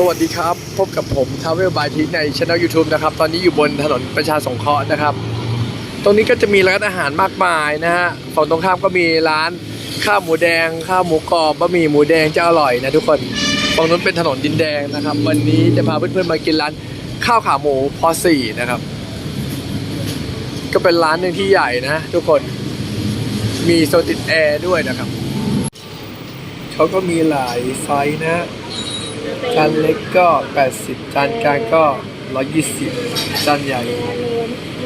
สวัสดีครับ พบกับผมทาวเวลบายทีในช่อง YouTube นะครับ ตอนนี้อยู่บนถนนประชาสงเคราะห์นะครับ ตรงนี้ก็จะมีร้านอาหารมากมายนะฮะฝั่งตรงข้ามก็มีร้านข้าวหมูแดง ข้าวหมูกรอบบะหมี่หมูแดงจะอร่อยนะทุกคนฝั่งนู้นเป็นถนนดินแดงนะครับ วันนี้จะพาเพื่อนๆมากินร้านข้าวขาหมูพอสี่นะครับ ก็เป็นร้านหนึ่งที่ใหญ่นะ ทุกคนมีโซนติดแอร์ด้วยนะครับเขาก็มีหลายไซส์นะ จานเล็กก็ 80 จานกลางก็ 120 จานใหญ่ ล้วน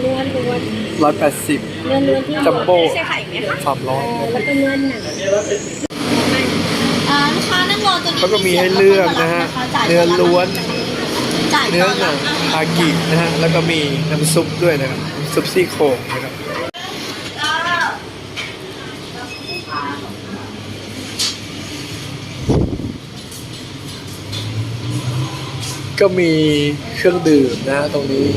ล้วนล้วน180 เนื้อเนื้อที่จัมโบ้ใส่ไข่ไหมคะ300แล้วก็เนื้อหนังอ่าลูกค้านั่งรอตัวนี้เขาก็มีให้เลือกนะฮะ เนื้อล้วน จ่ายเนื้อหนังตคากินะฮะ แล้วก็มีน้ำซุปด้วยนะครับน้ำซุปซี่โครงนะครับ ก็มีเครื่องดื่มนะฮะตรงนี้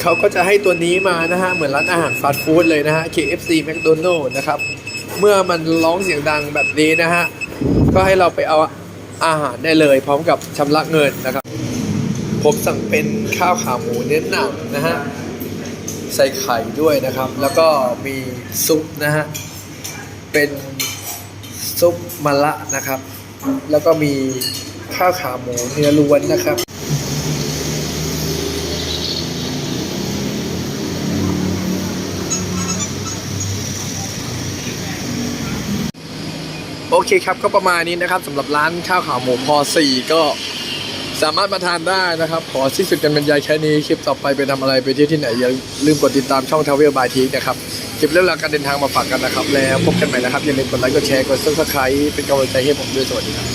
เขาก็จะให้ตัวนี้มานะฮะ เหมือนร้านอาหารฟาสต์ฟู้ดเลยนะฮะ KFC McDonald นะครับ เมื่อมันร้องเสียงดังแบบนี้นะฮะ ก็ให้เราไปเอาอาหารได้เลย พร้อมกับชำระเงินนะครับ ผมสั่งเป็นข้าวขาหมูเน้นหนังนะฮะ ใส่ไข่ด้วยนะครับ แล้วก็มีซุปนะฮะ เป็นซุปมะละนะครับ แล้วก็มีข้าวขาหมูเนื้อล้วนนะครับ โอเคครับก็ประมาณนี้นะครับสำหรับร้านข้าวขาหมูพอสี่ก็ สามารถมาทานได้นะครับ ขอสิ้นสุดกันบรรยายแค่นี้ คลิปต่อไปไปทำอะไรไปเที่ยวที่ไหนอย่าลืมกดติดตามช่องทาวเวลบายทีนะครับ คลิปเรื่องราวการเดินทางมาฝากกันนะครับ แล้วพบกันใหม่นะครับ อย่าลืมกดไลค์กดแชร์กดซับสไครต์เป็นกำลังใจให้ผมด้วยสวัสดีครับ